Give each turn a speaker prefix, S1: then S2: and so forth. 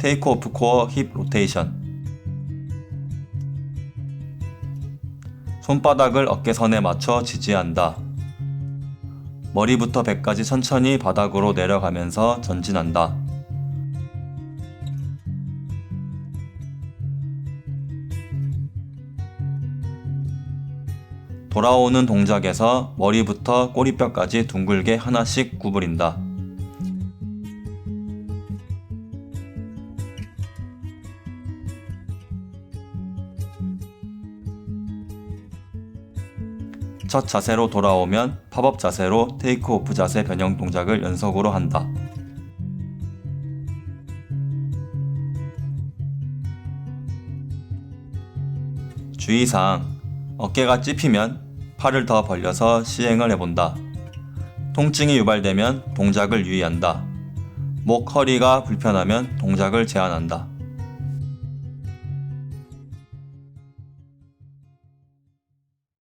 S1: 테이크 오프 코어 힙 로테이션 손바닥을 어깨선에 맞춰 지지한다. 머리부터 배까지 천천히 바닥으로 내려가면서 전진한다. 돌아오는 동작에서 머리부터 꼬리뼈까지 둥글게 하나씩 구부린다. 첫 자세로 돌아오면 팝업 자세로 테이크 오프 자세 변형 동작을 연속으로 한다. 주의사항 어깨가 찝히면 팔을 더 벌려서 시행을 해본다. 통증이 유발되면 동작을 유의한다. 목, 허리가 불편하면 동작을 제한한다.